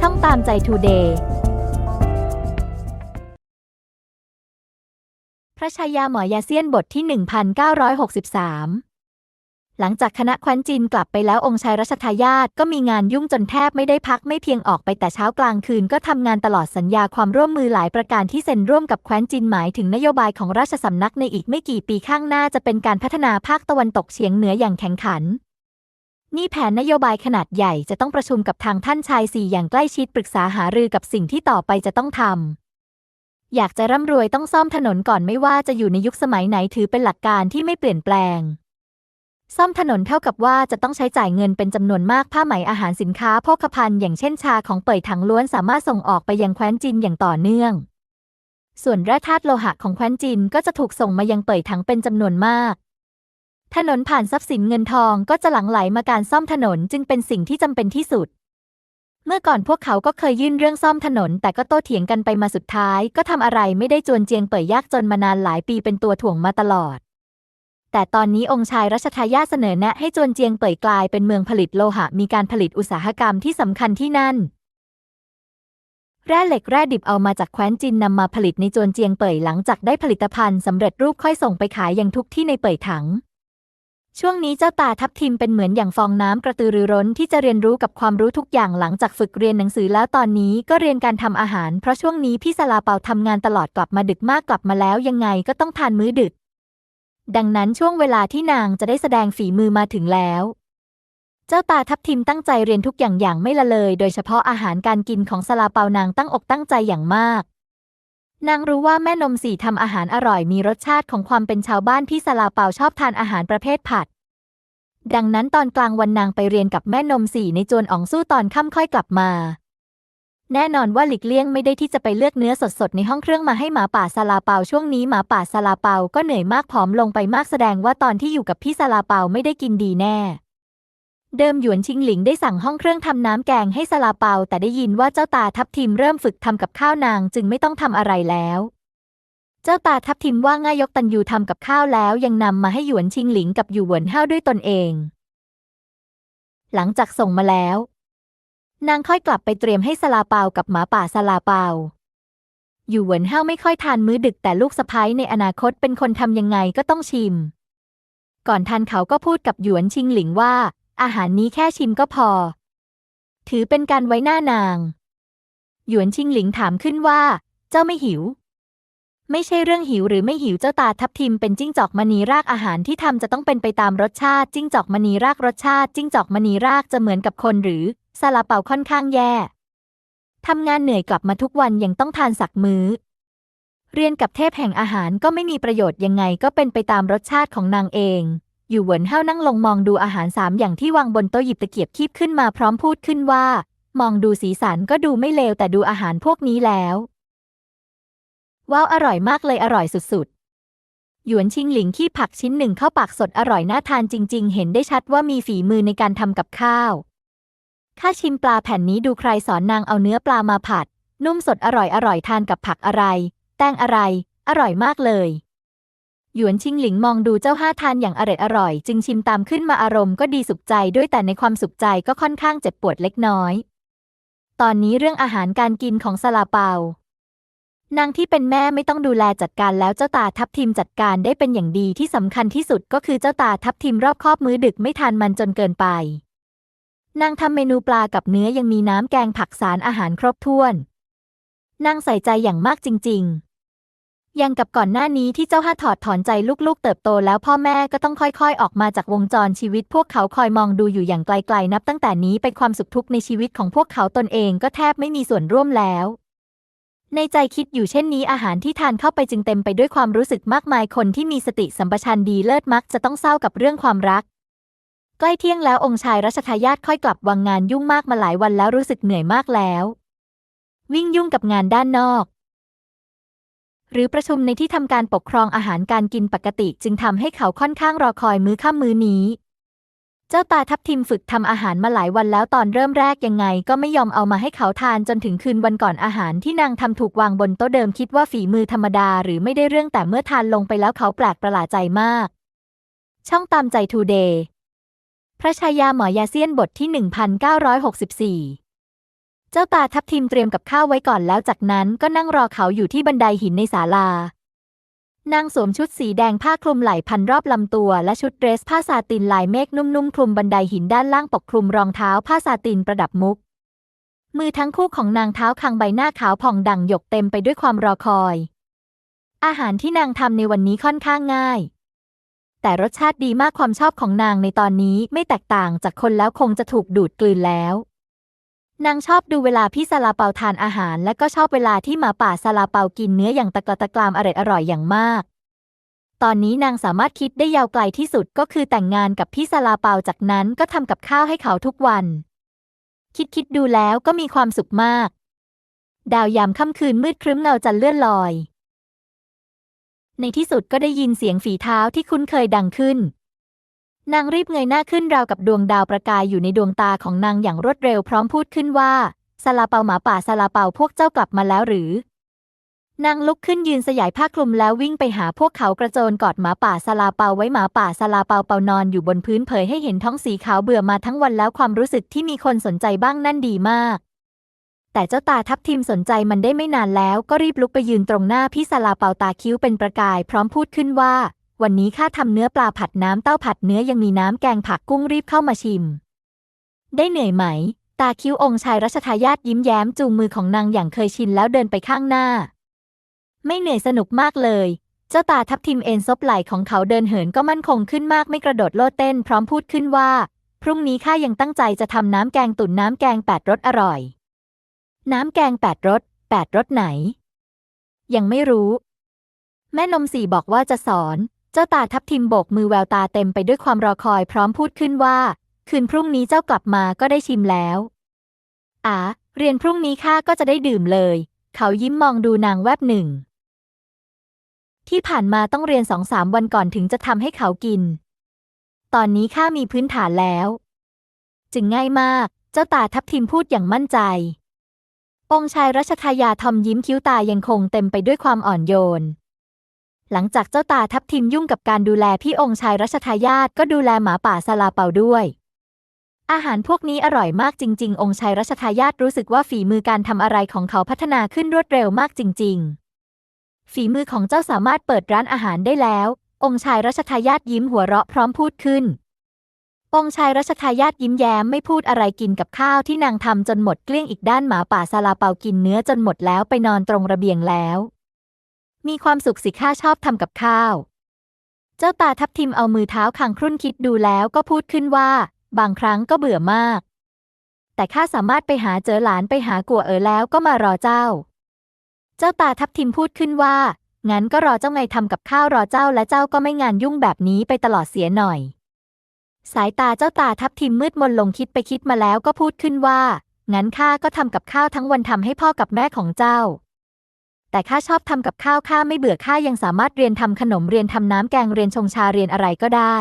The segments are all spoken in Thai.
ช่องตามใจทูเดย์พระชายาหมอยาเซียนบทที่ 1963 หลังจากคณะแคว้นจินกลับไปแล้วองค์ชายรัชทายาทก็มีงานยุ่งจนแทบไม่ได้พักไม่เพียงออกไปแต่เช้ากลางคืนก็ทำงานตลอดสัญญาความร่วมมือหลายประการที่เซ็นร่วมกับแควนจินหมายถึงนโยบายของราชสำนักในอีกไม่กี่ปีข้างหน้าจะเป็นการพัฒนาภาคตะวันตกเฉียงเหนืออย่างแข็งขัน นี่แผนนโยบายขนาดใหญ่จะต้องประชุมกับทางท่านชายสี่อย่างใกล้ชิดปรึกษาหารือกับสิ่งที่ต่อไปจะต้องทำ อยากจะร่ำรวยต้องซ่อมถนนก่อนไม่ว่าจะอยู่ในยุคสมัยไหนถือเป็นหลักการที่ไม่เปลี่ยนแปลง ซ่อมถนนเท่ากับว่าจะต้องใช้จ่ายเงินเป็นจำนวนมากผ้าไหมอาหารสินค้าโภคภัณฑ์อย่างเช่นชาของเป่ยถังล้วนสามารถส่งออกไปยังแคว้นจินอย่างต่อเนื่อง ส่วนแร่ธาตุโลหะของแคว้นจินก็จะถูกส่งมายังเป่ยถังเป็นจำนวนมาก ถนนผ่านทรัพย์สินเงินทองก็จะหลั่งไหลมาการซ่อมถนนจึงเป็นสิ่งที่จำเป็นที่สุด เมื่อก่อนพวกเขาก็เคยยื่นเรื่องซ่อมถนน แต่ก็โต้เถียงกันไปมาสุดท้าย ก็ทำอะไรไม่ได้จวนเจียงเป่ยยากจนมานานหลายปีเป็นตัวถ่วงมาตลอด แต่ตอนนี้องค์ชายรัชทายาทเสนอแนะให้จวนเจียงเป่ยกลายเป็นเมืองผลิตโลหะมีการผลิตอุตสาหกรรมที่สำคัญที่นั่นแร่เหล็กแร่ดิบเอามาจากแคว้นจินนำมาผลิตในจวนเจียงเป่ยหลังจากได้ผลิตภัณฑ์สำเร็จรูปค่อยส่งไปขายยังทุกที่ในเป่ยถัง ช่วงนี้เจ้าตาทับทิมเป็นเหมือนอย่างฟองน้ำกระตือรือร้นที่จะเรียนรู้กับความรู้ทุกอย่างหลังจากฝึกเรียนหนังสือแล้วตอนนี้ก็เรียนการทำอาหาร เพราะช่วงนี้พี่สลาเปาทำงานตลอดกลับมาดึกมากกลับมาแล้วยังไงก็ต้องทานมื้อดึก ดังนั้นช่วงเวลาที่นางจะได้แสดงฝีมือมาถึงแล้ว เจ้าตาทับทิมตั้งใจเรียนทุกอย่างอย่างไม่ละเลย โดยเฉพาะอาหารการกินของสลาเปานางตั้งอกตั้งใจอย่างมาก นางรู้ว่าแม่นมสีทำอาหารอร่อยมีรสชาติของความเป็นชาวบ้านพี่สลาเปาชอบทานอาหารประเภทผัด ดังนั้นตอนกลางวันนางไปเรียนกับแม่นมสีในจวนอ๋องสู้ตอนค่ำค่อยกลับมา แน่นอนว่าหลีกเลี่ยงไม่ได้ที่จะไปเลือกเนื้อสดๆในห้องเครื่องมาให้หมาป่าซาลาเปาช่วงนี้หมาป่าซาลาเปาก็เหนื่อยมากผอมลงไปมากแสดงว่าตอนที่อยู่กับพี่ซาลาเปาไม่ได้กินดีแน่ เดิมหยวนชิงหลิงได้สั่งห้องเครื่องทำน้ำแกงให้ซาลาเปา แต่ได้ยินว่าเจ้าตาทับทิมเริ่มฝึกทำกับข้าวนางจึงไม่ต้องทำอะไรแล้ว เจ้าตาทับทิมว่าง่ายยกตันยูทำกับข้าวแล้วยังนำมาให้หยวนชิงหลิงกับหยวนเฮาด้วยตนเอง หลังจากส่งมาแล้ว นางค่อยกลับไปเตรียมให้ซาลาเปากับหมาป่าซาลาเปาอยู่เหวินเฮาไม่ค่อยทานมื้อดึกแต่ลูกสะพ้ยในอนาคตเป็นคนทำยังไงก็ต้องชิม ก่อนทานเขาก็พูดกับหยวนชิงหลิงว่า อาหารนี้แค่ชิมก็พอ ถือเป็นการไว้หน้านาง หยวนชิงหลิงถามขึ้นว่า เจ้าไม่หิว ไม่ใช่เรื่องหิวหรือไม่หิวเจ้าตาทับทิมเป็นจิ้งจอกมณีรากอาหารที่ทำจะต้องเป็นไปตามรสชาติจิ้งจอกมณีรากรสชาติจิ้งจอกมณีรากจะเหมือนกับคนหรือซาลาเปาค่อนข้างแย่ทำงานเหนื่อยกลับมาทุกวันยังต้องทานสักมื้อ เรียนกับเทพแห่งอาหารก็ไม่มีประโยชน์ยังไงก็เป็นไปตามรสชาติของนางเอง อยู่เหวินเฮานั่งลงมองดูอาหารสามอย่างที่วางบนโต๊ะหยิบตะเกียบคีบขึ้นมาพร้อมพูดขึ้นว่า มองดูสีสันก็ดูไม่เลวแต่ดูอาหารพวกนี้แล้ว ว้าว อร่อยมากเลยอร่อยสุดๆ หยวนชิงหลิงขี้ผักชิ้นหนึ่งเข้าปากสดอร่อยน่าทานจริง ๆ เห็นได้ชัดว่ามีฝีมือในการทำกับข้าวข้าชิมปลาแผ่นนี้ดูใครสอนนางเอาเนื้อปลามาผัด นุ่มสดอร่อยอร่อยทานกับผักอะไร แตงอะไร อร่อยมากเลย หยวนชิงหลิงมองดูเจ้าห้าทานอย่างอร่อยอร่อย จึงชิมตามขึ้นมาอารมณ์ก็ดีสุขใจด้วยแต่ในความสุขใจก็ค่อนข้างเจ็บปวดเล็กน้อย ตอนนี้เรื่องอาหารการกินของซาลาเปานางที่เป็นแม่ไม่ต้องดูแลจัดการแล้วเจ้าตาทับทิมจัดการได้เป็นอย่างดีที่สำคัญที่สุดก็คือเจ้าตาทับทิมรอบคอบมื้อดึกไม่ทานมันจนเกินไป นางทำเมนูปลากับเนื้อยังมีน้ำแกงผักสารอาหารครบถ้วน นางใส่ใจอย่างมากจริง ๆ ยังกับก่อนหน้านี้ที่เจ้าห้าถอดถอนใจลูกๆ เติบโตแล้วพ่อแม่ก็ต้องค่อยๆ ออกมาจากวงจรชีวิต พวกเขาคอยมองดูอยู่อย่างไกลๆ นับตั้งแต่นี้ไปความสุขทุกข์ในชีวิตของพวกเขาตนเองก็แทบไม่มีส่วนร่วมแล้ว ในใจคิดอยู่เช่นนี้อาหารที่ทานเข้าไปจึงเต็มไปด้วยความรู้สึกมากมายคนที่มีสติสัมปชัญญะดีเลิศมักจะต้องเศร้ากับเรื่องความรัก ใกล้เที่ยงแล้วองค์ชายรัชทายาทค่อยกลับวังงานยุ่งมากมาหลายวันแล้วรู้สึกเหนื่อยมากแล้ว วิ่งยุ่งกับงานด้านนอก หรือประชุมในที่ทำการปกครองอาหารการกินปกติ จึงทำให้เขาค่อนข้างรอคอยมื้อค่ำมื้อนี้ เจ้าตาทับทิมฝึกทำอาหารมาหลายวันแล้วตอนเริ่มแรกยังไง ก็ไม่ยอมเอามาให้เขาทานจนถึงคืนวันก่อนอาหารที่นางทำถูกวางบนโต๊ะเดิมคิดว่าฝีมือธรรมดาหรือไม่ได้เรื่องแต่เมื่อทานลงไปแล้วเขาแปลกประหลาดใจมาก ช่องตามใจทูเดย์พระชายาหมอยาเซียนบทที่ 1964 เจ้าตาทับทิมเตรียมกับข้าวไว้ก่อนแล้วจากนั้นก็นั่งรอเขาอยู่ที่บันไดหินในศาลา นางสวมชุดสีแดงผ้าคลุมไหล่พันรอบลำตัวและชุดเดรสผ้าซาตินลายเมฆนุ่มๆคลุมบันไดหินด้านล่างปกคลุมรองเท้าผ้าซาตินประดับมุก มือทั้งคู่ของนางเท้าคางใบหน้าขาวผ่องดั่งหยกเต็มไปด้วยความรอคอย อาหารที่นางทำในวันนี้ค่อนข้างง่าย แต่รสชาติดีมากความชอบของนางในตอนนี้ไม่แตกต่างจากคนแล้วคงจะถูกดูดกลืนแล้ว นางชอบดูเวลาพี่ซาลาเปาทานอาหาร และก็ชอบเวลาที่หมาป่าซาลาเปากินเนื้ออย่างตะกละตะกรามอร่อยอร่อยอย่างมาก ตอนนี้นางสามารถคิดได้ยาวไกลที่สุดก็คือแต่งงานกับพี่ซาลาเปาจากนั้นก็ทำกับข้าวให้เขาทุกวัน คิดคิดดูแล้วก็มีความสุขมาก ดาวยามค่ำคืนมืดครึ้มเงาจันทร์เลื่อนลอย ในที่สุดก็ได้ยินเสียงฝีเท้าที่คุ้นเคยดังขึ้น นางรีบเงยหน้าขึ้นราวกับดวงดาวประกายอยู่ในดวงตาของนางอย่างรวดเร็วพร้อมพูดขึ้นว่าซาลาเปาหมาป่าซาลาเปาพวกเจ้ากลับมาแล้วหรือ นางลุกขึ้นยืนสยายผ้าคลุมแล้ววิ่งไปหาพวกเขากระโจนกอดหมาป่าซาลาเปาไว้หมาป่าซาลาเปาเปานอนอยู่บนพื้นเผยให้เห็นท้องสีขาวเบื่อมาทั้งวันแล้วความรู้สึกที่มีคนสนใจบ้างนั่นดีมาก แต่เจ้าตาทับทิมสนใจมันได้ไม่นานแล้วก็รีบลุกไปยืนตรงหน้าพี่ซาลาเปาตาคิ้วเป็นประกาย พร้อมพูดขึ้นว่า วันนี้ข้าทำเนื้อปลาผัดน้ำเต้าผัดเนื้อยังมีน้ำแกงผักกุ้งรีบเข้ามาชิม ได้เหนื่อยไหม ตาคิ้วองค์ชายรัชทายาทยิ้มแย้มจูงมือของนางอย่างเคยชินแล้วเดินไปข้างหน้า ไม่เหนื่อยสนุกมากเลย เจ้าตาทับทิมเอ็นซบไหล่ของเขาเดินเหินก็มั่นคงขึ้นมากไม่กระโดดโลดเต้นพร้อมพูดขึ้นว่า พรุ่งนี้ข้ายังตั้งใจจะทำน้ำแกงตุ๋นน้ำแกงแปดรสอร่อย น้ำแกงแปดรสแปดรสไหน ยังไม่รู้ แม่นมสี่บอกว่าจะสอน เจ้าตาทับทิมโบกมือแววตาเต็มไปด้วยความรอคอยพร้อมพูดขึ้นว่า คืนพรุ่งนี้เจ้ากลับมาก็ได้ชิมแล้วอ่าเรียนพรุ่งนี้ข้าก็จะได้ดื่มเลย เขายิ้มมองดูนางแวบหนึ่ง ที่ผ่านมาต้องเรียนสองสามวันก่อนถึงจะทำให้เขากิน ตอนนี้ข้ามีพื้นฐานแล้ว จึงง่ายมาก เจ้าตาทับทิมพูดอย่างมั่นใจ องค์ชายรัชทายาทอมยิ้มคิ้วตายังคงเต็มไปด้วยความอ่อนโยน หลังจากเจ้าตาทับทิมยุ่งกับการดูแลพี่องค์ชายรัชทายาทก็ดูแลหมาป่าซาลาเปาด้วย อาหารพวกนี้อร่อยมากจริง ๆ องค์ชายรัชทายาทรู้สึกว่าฝีมือการทำอะไรของเขาพัฒนาขึ้นรวดเร็วมากจริง ๆ ฝีมือของเจ้าสามารถเปิดร้านอาหารได้แล้ว องค์ชายรัชทายาทยิ้มหัวเราะพร้อมพูดขึ้น องค์ชายรัชทายาทยิ้มแย้มไม่พูดอะไรกินกับข้าวที่นางทำจนหมดเกลี้ยงอีกด้านหมาป่าซาลาเปากินเนื้อจนหมดแล้วไปนอนตรงระเบียงแล้ว มีความสุขสิข้าชอบทำกับข้าว เจ้าตาทับทิมเอามือเท้าคางครุ่นคิดดูแล้วก็พูดขึ้นว่า บางครั้งก็เบื่อมาก แต่ข้าสามารถไปหาเจอหลานไปหากัวเอ๋อแล้วก็มารอเจ้า เจ้าตาทับทิมพูดขึ้นว่า งั้นก็รอเจ้าไงทำกับข้าวรอเจ้าและเจ้าก็ไม่งานยุ่งแบบนี้ไปตลอดเสียหน่อย สายตาเจ้าตาทับทิมมืดมนลงคิดไปคิดมาแล้วก็พูดขึ้นว่า งั้นข้าก็ทำกับข้าวทั้งวันทำให้พ่อกับแม่ของเจ้า แต่ข้าชอบทำกับข้าวข้าไม่เบื่อข้ายังสามารถเรียนทำขนมเรียนทำน้ำแกงเรียนชงชาเรียนอะไรก็ได้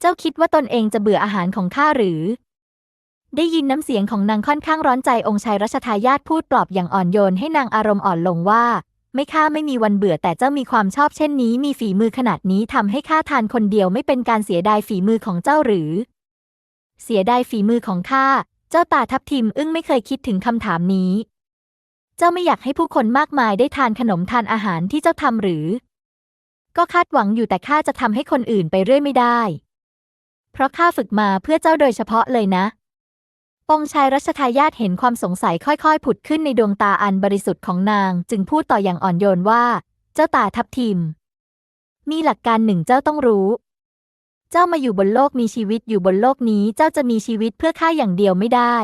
เจ้าคิดว่าตนเองจะเบื่ออาหารของข้าหรือ ได้ยินน้ำเสียงของนางค่อนข้างร้อนใจองค์ชายรัชทายาทพูดปลอบอย่างอ่อนโยนให้นางอารมณ์อ่อนลงว่า ไม่ข้าไม่มีวันเบื่อแต่เจ้ามีความชอบเช่นนี้ มีฝีมือขนาดนี้ทำให้ข้าทานคนเดียวไม่เป็นการเสียดายฝีมือของเจ้าหรือ เสียดายฝีมือของข้าเจ้าตาทับทิมอึ้งไม่เคยคิดถึงคำถามนี้ เจ้าไม่อยากให้ผู้คนมากมายได้ทานขนมทานอาหารที่เจ้าทำหรือ ก็คาดหวังอยู่แต่ข้าจะทำให้คนอื่นไปเรื่อยไม่ได้ เพราะข้าฝึกมาเพื่อเจ้าโดยเฉพาะเลยนะองชายรัชทายาทเห็นความสงสัยค่อยๆ ผุดขึ้นในดวงตาอันบริสุทธิ์ของนาง จึงพูดต่ออย่างอ่อนโยนว่า เจ้าตาทับทิม มีหลักการหนึ่งเจ้าต้องรู้ เจ้ามาอยู่บนโลกมีชีวิตอยู่บนโลกนี้ เจ้าจะมีชีวิตเพื่อข้าอย่างเดียวไม่ได้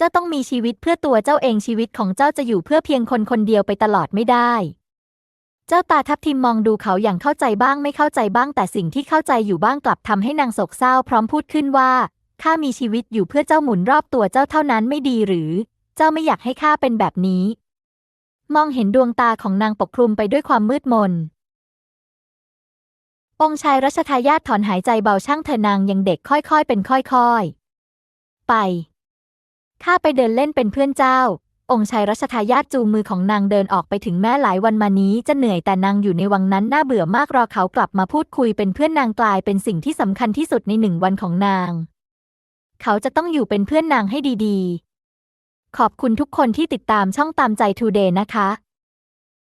จ้าต้องมีชีวิตเพื่อตัวเจ้าเองชีวิตของเจ้าจะอยู่เพื่อเพียงคนคนเดียวไปตลอดไม่ได้ เจ้าตาทับทิมมองดูเขาอย่างเข้าใจบ้างไม่เข้าใจบ้าง แต่สิ่งที่เข้าใจอยู่บ้างกลับทำให้นางโศกเศร้าพร้อมพูดขึ้นว่าข้ามีชีวิตอยู่เพื่อเจ้าหมุนรอบตัวเจ้าเท่านั้นไม่ดีหรือ เจ้าไม่อยากให้ข้าเป็นแบบนี้ มองเห็นดวงตาของนางปกคลุมไปด้วยความมืดมนองชายรัชทายาทถอนหายใจเบาช่างเธอนางยังเด็กค่อยๆ เป็นค่อยๆ ไป ข้าไปเดินเล่นเป็นเพื่อนเจ้า องค์ชายรัชทายาทจูงมือของนางเดินออกไปถึงแม้หลายวันมานี้จะเหนื่อยแต่นางอยู่ในวังนั้นน่าเบื่อมากรอเขากลับมาพูดคุยเป็นเพื่อนนางกลายเป็นสิ่งที่สำคัญที่สุดในหนึ่งวันของนาง เขาจะต้องอยู่เป็นเพื่อนนางให้ดีๆ ขอบคุณทุกคนที่ติดตามช่องตามใจทูเดย์นะคะ